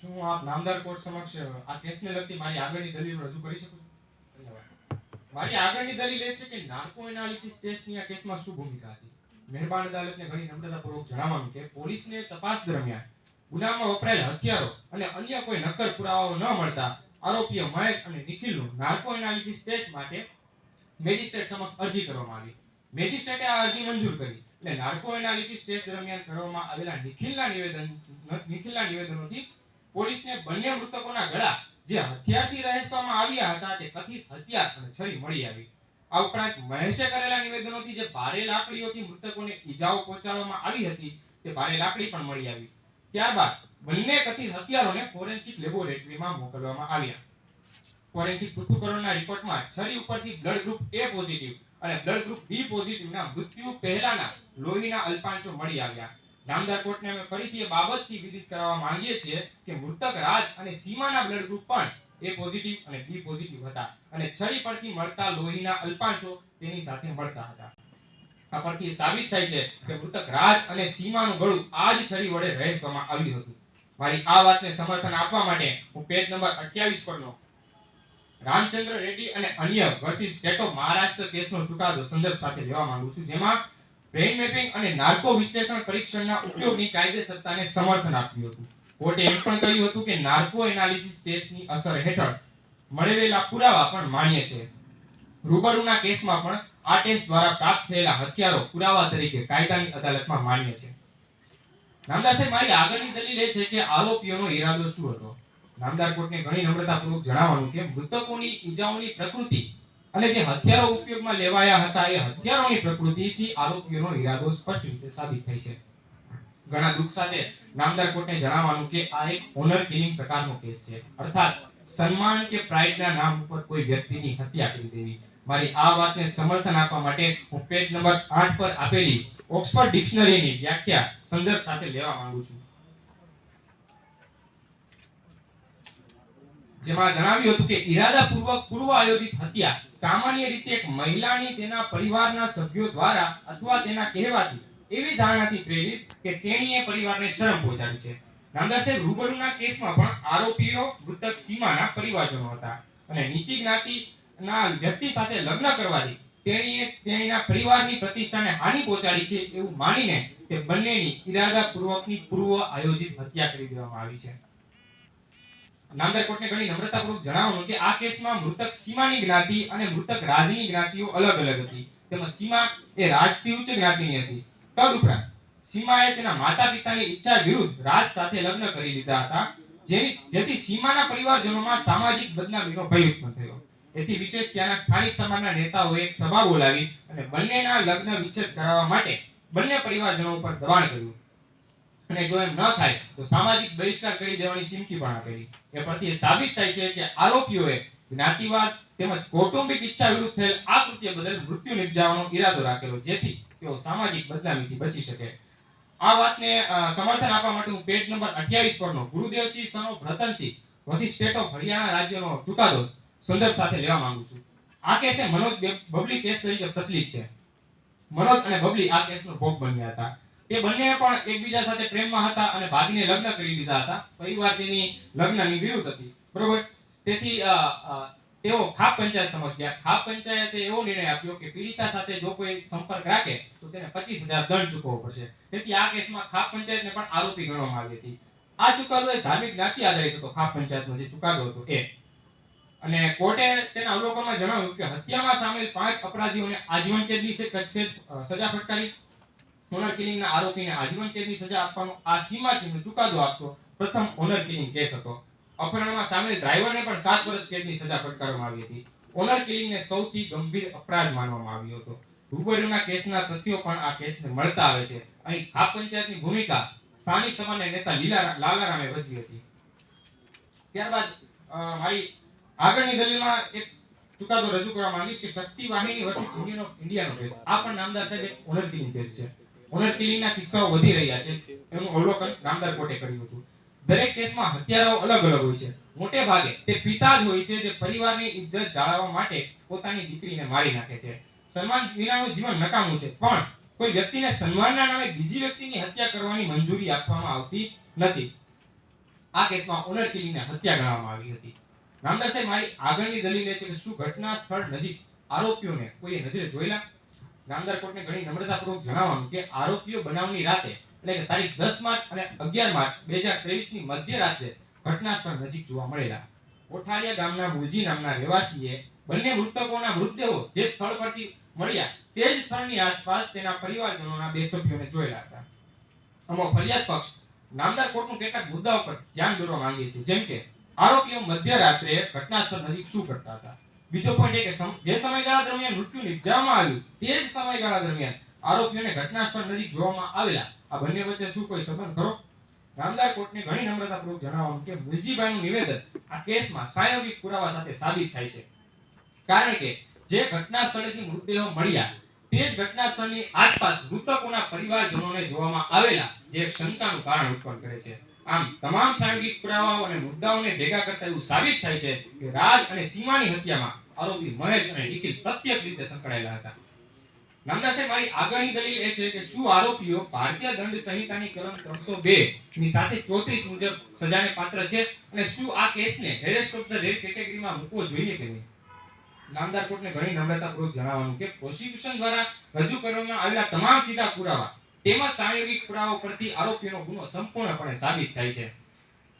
શું આપ નામદાર કોર્ટ સમક્ષ, આ કેસને લગતી મારી આગળની દલીલ રજૂ કરી શકો મારી આગળની દલીલ એ છે કે નાર્કો એનાલિસિસ ટેસ્ટની આ કેસમાં શું ભૂમિકા હતી? મહેરબાન અદાલતને ઘણી નમ્રતાપૂર્વક જણાવવાનું કે પોલીસને તપાસ દરમિયાન ગુનામાં વપરાયેલ હથિયારો અને અન્ય કોઈ નક્કર પુરાવાઓ ન મળતા આરોપીઓ મહેશ અને નિખિલનું નાર્કો એનાલિસિસ ટેસ્ટ માટે મેજિસ્ટ્રેટ સમક્ષ અરજી કરવામાં આવી. મેજિસ્ટ્રેટે આ અરજી મંજૂર કરી. એટલે નાર્કો એનાલિસિસ ટેસ્ટ દરમિયાન કરવામાં આવેલા નિખિલના નિવેદન, નિખિલના નિવેદનોથી પોલીસને બંને મૃતકોના ગળા જે હથિયારથી રહેસવામાં આવ્યા હતા તે કથિત હથિયાર અને છરી મળી આવી. આ ઉપરાંત મહેશે કરેલા નિવેદનોથી જે ભારે લાકડીઓથી મૃતકોને ઈજાઓ પહોંચાડવામાં આવી હતી તે ભારે લાકડી પણ મળી આવી. ત્યારબાદ બંને કથિત હથિયારોને ફોરેન્સિક લેબોરેટરીમાં મોકલવામાં આવ્યા. ફોરેન્સિક પૃથ્થકરણના રિપોર્ટમાં છરી ઉપરથી બ્લડ ગ્રુપ એ પોઝિટિવ અને બ્લડ ગ્રુપ બી પોઝિટિવના મૃત્યુ પહેલાના લોહીના અલ્પાંશો મળી આવ્યા. નામદાર કોર્ટને અમે ફરીથી એ બાબતથી વિદિત કરાવવા માંગીએ છીએ કે મૃતક રાજ અને સીમાના બ્લડ ગ્રુપ પણ એ પોઝિટિવ અને બી પોઝિટિવ હતા અને છરી પરથી મળતા લોહીના અલ્પાંશો તેની સાથે મળતા હતા. આ પરથી સાબિત થાય છે કે મૃતક રાજ અને સીમાનું ગળું આ જ છરી વડે રહેવામાં આવ્યું હતું. મારી આ વાતને સમર્થન આપવા માટે હું પેજ નંબર 28 પરનો રામચંદ્ર રેડ્ડી અને અન્ય વર્સિસ સ્ટેટ મહારાષ્ટ્ર કેસનો ચુકાદો સંદર્ભ સાથે લેવા માંગુ છું, જેમાં બ્રેઇન મેપિંગ અને નાર્કો વિશ્લેષણ પરીક્ષણના ઉપયોગની કાયદેસરતાને સમર્થન આપ્યું હતું. કોર્ટે એમ પણ કહ્યું હતું કે નાર્કો એનાલિસિસ ટેસ્ટની અસર હેઠળ મળેલા પુરાવા પણ માન્ય છે. રૂબરૂના કેસમાં પણ આ ટેસ્ટ દ્વારા પ્રાપ્ત થયેલા હથિયારો પુરાવા તરીકે કાયદાની અદાલતમાં માન્ય છે. નામદાર સાહેબ, મારી આગળની દલીલ એ છે કે આરોપીઓનો ઈરાદો શું હતો? નામદાર કોર્ટને ઘણી નમ્રતાપૂર્વક જણાવવાનું કે મૃતકોની ઈજાઓની પ્રકૃતિ અને જે હથિયારો ઉપયોગમાં લેવાયા હતા એ હથિયારોની પ્રકૃતિથી આરોપીઓનો ઈરાદો સ્પષ્ટ રીતે સાબિત થાય છે. ઘણા દુઃખ સાથે નામદાર કોર્ટને જણાવવાનું કે આ એક ઓનર કિલિંગ પ્રકારનો કેસ છે. અર્થાત સન્માન કે પ્રાઇડના નામ ઉપર કોઈ વ્યક્તિની હત્યા કરી દેવી. મારી આ વાતને સમર્થન આપવા માટે હું પેજ નંબર 8 પર આપેલી ઓક્સફર્ડ ડિક્શનરીની વ્યાખ્યા સંદર્ભ સાથે લેવા માંગુ છું. જેમાં જણાવ્યું હતું કે ઈરાદાપૂર્વક પૂર્વ આયોજિત હત્યા સામાન્ય રીતે એક મહિલાની તેના પરિવારના સભ્યો દ્વારા અથવા તેના કહેવાથી એવી ધારણાથી પ્રેરિત કે તેણીએ પરિવારને શરમ પહોંચાડી છે. સાહેબ, રૂબરૂના કેસમાં પણ આરોપીઓ મૃતક સીમાના પરિવારજનો હતા અને નીચી જ્ઞાતિના વ્યક્તિ સાથે લગ્ન કરવાથી તેણીએ તેણીના પરિવારની પ્રતિષ્ઠાને હાનિ પહોંચાડી છે એવું માનીને તે બંનેની ઈરાદાપૂર્વકની પૂર્વ આયોજિત હત્યા કરી દેવામાં આવી છે. નામદાર કોર્ટને ઘણી નમ્રતાપૂર્વક જણાવવાનું કે આ કેસમાં મૃતક સીમાની જ્ઞાતિ અને મૃતક રાજની જ્ઞાતિઓ અલગ અલગ હતી. તેમાં સીમા એ રાજથી ઉચ્ચ જ્ઞાતિની હતી. તદુપરાંત સીમાએ તેના માતા પિતાની ઈચ્છા વિરુદ્ધ રાજ સાથે લગ્ન કરી લીધા હતા. જેની જેથી સીમાના પરિવારજનોમાં સામાજિક બદનામીનો ભય ઉત્પન્ન થયો. એથી વિશેષ ત્યાંના સ્થાનિક સમાજના નેતાઓએ એક સભા બોલાવી અને બંનેના લગ્ન વિચ્છેદ કરાવવા માટે બંને પરિવારજનો ઉપર દબાણ કર્યું. અને જો એમ ન થાય, તો સામાજિક બહિષ્કાર કરી દેવાની ચીમકી પણ આપેલી એ પરથી સાબિત થાય છે કે આરોપીઓએ જ્ઞાતિવાદ તેમજ કૌટુંબિક ઈચ્છા વિરુદ્ધ થયેલ આ કૃત્ય બદલ મૃત્યુ નિપજાવવાનો ઈરાદો રાખેલો, જેથી તેઓ સામાજિક બદનામીથી બચી શકે. આ વાતને સમર્થન આપવા માટે હું પેજ નંબર 28 પરનો ગુરુદેવસિંહ સનો રતનસિંહ વસી સ્ટેટ ઓફ હરિયાણા રાજ્યનો ચુકાદો સંદર્ભ સાથે લેવા માંગુ છું. આ કેસ મનોજ બબલી કેસ તરીકે પ્રચલિત છે. મનોજ અને બબલી આ કેસનો ભોગ બન્યા હતા. તે બંને પણ એકબીજા સાથે પ્રેમમાં હતા અને ભાગીને લગ્ન કરી લીધા હતા. પરિવાર તેની લગ્નની વિરુદ્ધ હતી. બરોબર? તેથી તેઓ ખાપ પંચાયત સમજ ગયા. ખાપ પંચાયતે એવો નિર્ણય આપ્યો કે પીડિતા સાથે જો કોઈ સંપર્ક રાખે, તો તેને પચીસ હજાર દંડ ચૂકવવો પડશે. તેથી આ કેસમાં ખાપ પંચાયતને પણ આરોપી ગણવામાં આવી હતી. આ ચુકાદો એ ધાર્મિક જ્ઞાતિ આધારિત હતો, ખાપ પંચાયતનો જે ચુકાદો હતો એ. અને કોર્ટે તેના અવલોકનમાં જણાવ્યું કે હત્યામાં સામેલ પાંચ અપરાધીઓને આજીવન કેદની સજા ફટકારી. ઓનર કિલિંગના આરોપીને આજીવન કેદની સજા આપવાનો આ સીમાચીનો ચુકાદો આપતો પ્રથમ ઓનર કિલિંગ કેસ હતો. અપહરણમાં સામેલ ડ્રાઈવરને પણ સાત વર્ષ કેદની સજા ફટકારવામાં આવી હતી. ઓનર કિલિંગને સૌથી ગંભીર અપરાધ માનવામાં આવ્યો હતો. રૂબરૂના કેસના તથ્યો પણ આ કેસને મળતા આવે છે. અહીં આ પંચાયતની ભૂમિકા સ્થાનિક સમાજના નેતા લીલા લાલારામે ભજવી હતી. ત્યારબાદ મારી આગળની દલીલમાં એક ચુકાદો રજૂ કરવા માંગીશ કે Shakti Vahini versus union of ઇન્ડિયાનો case આ પણ નામદાર સાહેબ એક ઓનર કિલિંગ કેસ છે. ઓનર કિલિંગના કિસ્સાઓ વધી રહ્યા છે. એનું અવલોકન રામદાર કોર્ટે કર્યું હતું. દરેક કેસમાં હત્યારાઓ અલગ અલગ હોય છે. મોટે ભાગે તે પિતા જ હોય છે જે પરિવારની ઇજ્જત જાળવવા માટે પોતાની દીકરીને મારી નાખે છે. સન્માન વિનાનું જીવન નકામું છે, પણ કોઈ વ્યક્તિને સન્માનના નામે બીજી વ્યક્તિની હત્યા કરવાની મંજૂરી આપવામાં આવતી નથી. આ કેસમાં ઓનર કિલિંગને હત્યા ગણવામાં આવી હતી. રામદાસ સાહેબ, મારી આગળની દલીલ એ છે કે શું ઘટના સ્થળ નજીક આરોપીઓને કોઈએ નજરે જોયેલા? નામદાર કોર્ટને ઘણી નમ્રતાપૂર્વક જણાવવાનું કે આરોપીઓ બનાવની રાતે, એટલે કે તારીખ દસ માર્ચ અને 11 માર્ચ 2023 ની મધ્યરાત્રે ઘટના સ્થળ નજીક જોવા મળેલા. કોઠારિયા ગામના મુલજી નામના રહેવાસીએ બંને મૃતકોના મૃતદેહો જે સ્થળ પરથી મળ્યા તે જ સ્થળની આસપાસ તેના પરિવારજનોના બે સભ્યોને જોયેલા હતા. આમાં ફરિયાદ પક્ષ નામદાર કોર્ટનું કેટલાક મુદ્દાઓ પર ધ્યાન દોરવા માંગે છે. જેમ કે, આરોપીઓ મધ્યરાત્રે ઘટના સ્થળ નજીક શું કરતા હતા? બીજો પોઈન્ટ એ કે જે સમયગાળા દરમિયાન મૃત્યુ નિપજાવવામાં આવ્યું, તે જ સમયગાળા દરમિયાન આરોપીઓને ઘટના નજીક જોવામાં આવેલા. આ બંને વચ્ચે શું કોઈ સંબંધ ખરો? રામદાર કોર્ટને ઘણી નમ્રતાપૂર્વક જણાવવાનું કે મુલજીભાઈનું નિવેદન આ કેસમાં સાયોગિક પુરાવા સાથે સાબિત થાય છે. કારણ કે જે ઘટના સ્થળેથી મૃતદેહો મળ્યા, તે જ ઘટના સ્થળની આસપાસ મૃતકોના પરિવારજનોને જોવામાં આવેલા જે એક શંકાનું કારણ ઉત્પન્ન કરે છે. આમ તમામ સાંઘિક પુરાવાઓ અને મુદ્દાઓને ભેગા કરતા એવું સાબિત થાય છે કે રાજ અને સીમાની હત્યામાં આરોપી મહેશ અને નિખિલ પ્રત્યક્ષ રીતે સંકળાયેલા હતા. નામદાર સાહેબ, મારી આગળની દલીલ એ છે કે શું આરોપીઓ ભારતીય દંડ સંહિતાની કલમ 302 ની સાથે 34 મુજબ સજાને પાત્ર છે અને શું આ કેસને હેરેસ્ટ ઓફ ધ રેડ કેટેગરીમાં મૂકવો જોઈએ કે નહીં? નામદાર કોર્ટને ઘણી નમ્રતાપૂર્વક જણાવવાનું કે પ્રોસિક્યુશન દ્વારા રજૂ કરવામાં આવેલા તમામ સીધા પુરાવા તેમજ સાયોગિક પુરાવા પરથી આરોપીનો ગુનો સંપૂર્ણપણે સાબિત થાય છે.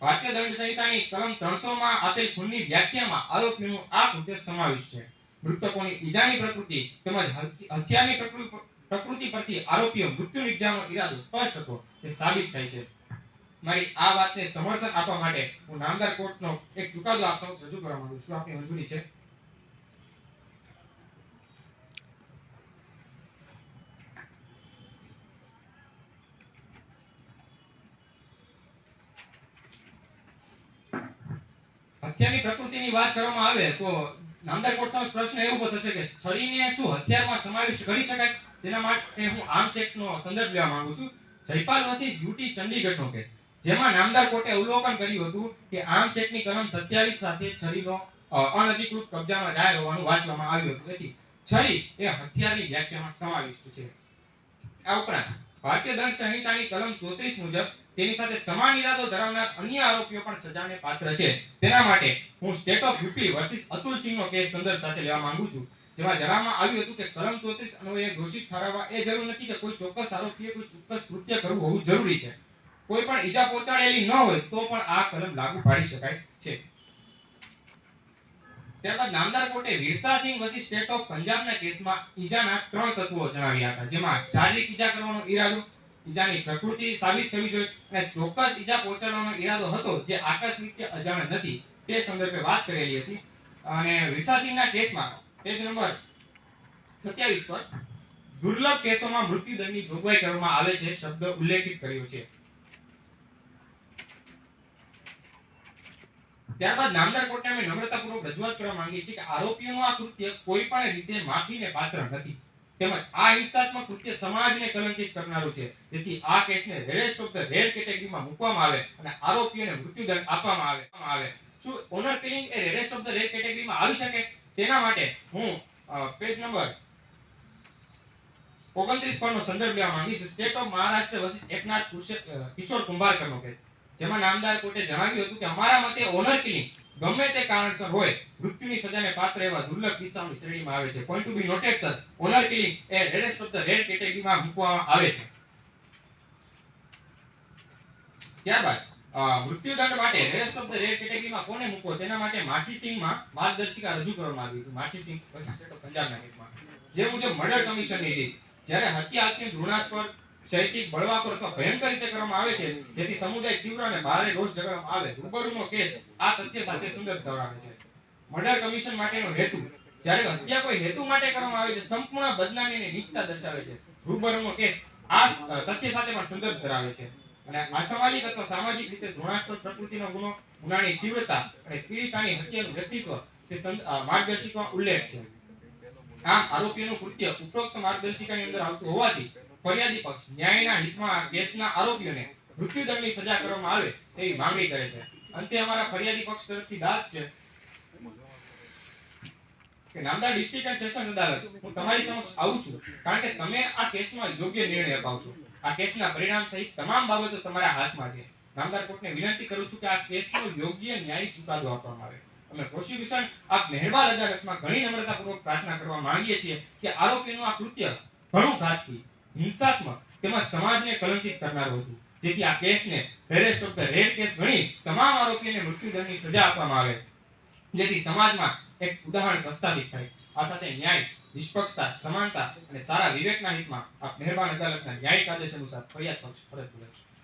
ભારતીય દંડ સંહિતાની કલમ 300 માં આપેલ ખૂનની વ્યાખ્યામાં આરોપીનો આ કૃત્ય સમાવિષ્ટ છે. મૃતકોની ઈજાની પ્રકૃતિ તેમજ હત્યાની પ્રકૃતિ પરથી આરોપીઓ મૃત્યુ નિપજાવવાનો ઈરાદો સ્પષ્ટ હતો. તે સાબિત થાય છે. મારી આ વાતને સમર્થન આપવા માટે હું નામદાર કોર્ટનો એક ચુકાદો આપ સૌ રજૂ કરવા માંગુ છું. આપની મંજૂરી છે. હત્યાની પ્રકૃતિની વાત કરવામાં આવે તો નામદાર કોર્ટ સમક્ષ પ્રશ્ન એ ઊભો થશે કે છરીને શું હથિયારમાં સમાવેશ કરી શકાય? તેના માટે હું આર્મ્સ એક્ટનો સંદર્ભ લેવા માંગુ છું. જયપાલ વસીસ યુટી ચંડીગઢનો કેસ. જેમાં નામદાર કોર્ટે અવલોકન કર્યું હતું કે આર્મ્સ એક્ટની કલમ 27 સાથે છરીનો અનધિકૃત કબજામાં જાહેર હોવાનું વાંચવામાં આવ્યું હતું. તેથી છરી એ હથિયારની વ્યાખ્યામાં સમાવિષ્ટ છે. આ ઉપરાંત ભારતીય દંડ સંહિતાની કલમ 34 મુજબ તેની સાથે સમાન ઈરાદો ધરાવનાર અન્ય આરોપીઓ પણ સજાને પાત્ર છે. તેના માટે હું state of UP versus Atul સિંહનો case સંદર્ભ સાથે લેવા માંગુ છું. જેમાં જણાવવામાં આવ્યું હતું કે કલમ 34 અન્વયે ઘોષિત ઠરાવવા એ જરૂર નથી કે કોઈ ચોક્કસ આરોપીએ કોઈ ચોક્કસ કૃત્ય કરવું હોવું જરૂરી છે. કોઈ પણ ઈજા પહોંચાડેલી ન હોય તો પણ આ કલમ લાગુ પાડી શકાય છે. ત્યારબાદ નામદાર કોર્ટે વિરસાસિંહ વસી સ્ટેટ ઓફ પંજાબના કેસમાં ઈજાના ત્રણ તત્વો જણાવ્યા હતા. જેમાં શારીરિક ઈજા કરવાનો ઈરાદો ઈજાની પ્રકૃતિ સાબિત થવી જોઈએ અને ચોક્કસ ઈજા પહોંચાડવાનો ઈરાદો હતો જે આકસ્મિક કે અજાણ નથી. તે સંદર્ભે વાત કરેલી હતી અને વિરસાસિંહના કેસમાં પેજ નંબર 27 પર દુર્લભ કેસોમાં મૃત્યુદંડની જોગવાઈ કરવામાં આવે છે શબ્દ ઉલ્લેખિત કર્યો છે. ત્યારબાદ નામદાર કોર્ટને અમે નમ્રતાપૂર્વક રજૂઆત કરવા માંગીએ છીએ કે આરોપીઓનું આ કૃત્ય કોઈ પણ રીતે માફીને પાત્ર નથી. તેમજ આ હિંસાત્મક કૃત્ય સમાજને કલંકિત કરનારું છે. તેથી આ કેસને રેડેસ્ટ ઓફ ધ રેડ કેટેગરીમાં મૂકવામાં આવે અને આરોપીઓને મૃત્યુદંડ આપવામાં આવે. આવે શું honour killing A rarest of the rare કેટેગરીમાં આવી શકે? તેના માટે હું પેજ નંબર 29 પરનો સંદર્ભ લેવા માંગીશ. State of Maharashtra versus Eknath Kishore કુંભારકરનો case. જેમાં નામદાર કોર્ટે જણાવ્યું હતું કે અમારા મતે ઓનર કિલિંગ ગમે તે કારણસર હોય, મૃત્યુની સજાને પાત્ર એવા દુર્લભ કિસ્સાઓની શ્રેણીમાં આવે છે. Point to be noted sir honour killing A rarest of the rare કેટેગરીમાં મૂકવામાં આવે છે. ત્યારબાદ મૃત્યુદંડ માટે રેડેસ્ટ ઓફ ધ રેડ કેટેગરીમાં કોને મૂકવો? તેના માટે માછી સિંહમાં માર્ગદર્શિકા રજૂ કરવામાં આવી હતી. Machhi Singh versus state of પંજાબના કેસમાં જે મુજબ મર્ડર કમિશનની રીત જ્યારે હત્યા અત્યંત ઘૃણાસ્પદ શૈતિક બળવાખોર અથવા ભયંકર રીતે કરવામાં આવે છે. જેથી સમુદાય તીવ્ર અને ભારે રોષ જગાવવામાં આવે. રૂબરૂનો કેસ આ તથ્ય સાથે સુંદર ધરાવે છે. મર્ડર કમિશન માટેનો હેતુ. જ્યારે હત્યા કોઈ હેતુ માટે કરવામાં આવે છે, સંપૂર્ણ બદનામી અને નીચતા દર્શાવે છે. રૂબરૂનો કેસ આ તથ્ય સાથે પણ સંદર્ભ ધરાવે છે. અને અસામાજિક અથવા સામાજિક રીતે ઘૃણાસ્પદ પ્રકૃતિનો ગુનો, ગુનાની તીવ્રતા અને પીડિતાની હત્યાનું વ્યક્તિત્વ તે માર્ગદર્શિકામાં ઉલ્લેખ છે. આમ આરોપીઓનું કૃત્ય ઉપરોક્ત માર્ગદર્શિકાની અંદર આવતું હોવાથી ફરિયાદી પક્ષ ન્યાયના હિતમાં કેસના આરોપીઓને મૃત્યુદંડની સજા કરવામાં આવે તેવી માંગણી કરે છે. અંતે અમારા ફરિયાદી પક્ષ તરફથી દાદ છે નામદાર ડિસ્ટ્રિક્ટ એન્ડ સેશન્સ અદાલત, હું તમારી સમક્ષ આવું છું કારણ કે તમે આ કેસમાં યોગ્ય નિર્ણય અપાવશો આ કેસના પરિણામ સહિત તમામ બાબતો તમારા હાથમાં છે. નામદાર કોર્ટને વિનંતી કરું છું કે આ કેસનો યોગ્ય ન્યાય ચુકાદો આપવામાં આવે. અમે પ્રોસિક્યુશન આપ મહેરબાન અદાલતમાં ઘણી નમ્રતાપૂર્વક પ્રાર્થના કરવા માંગીએ છીએ કે આરોપીનું આ કૃત્ય ઘણું ઘાતકી હિંસાત્મક. તેમજ સમાજને કલંકિત કરનારું હતું. જેથી આ કેસને rarest of the rare case ગણી તમામ આરોપીને મૃત્યુદંડની સજા આપવામાં આવે. જેથી સમાજમાં એક ઉદાહરણ પ્રસ્થાપિત થાય. આ સાથે ન્યાય, નિષ્પક્ષતા, સમાનતા અને સારા વિવેકના હિતમાં આપ મહેરબાન અદાલતના ન્યાયિક આદેશ અનુસાર ફરિયાદ પક્ષ ફરજ બજાવશે.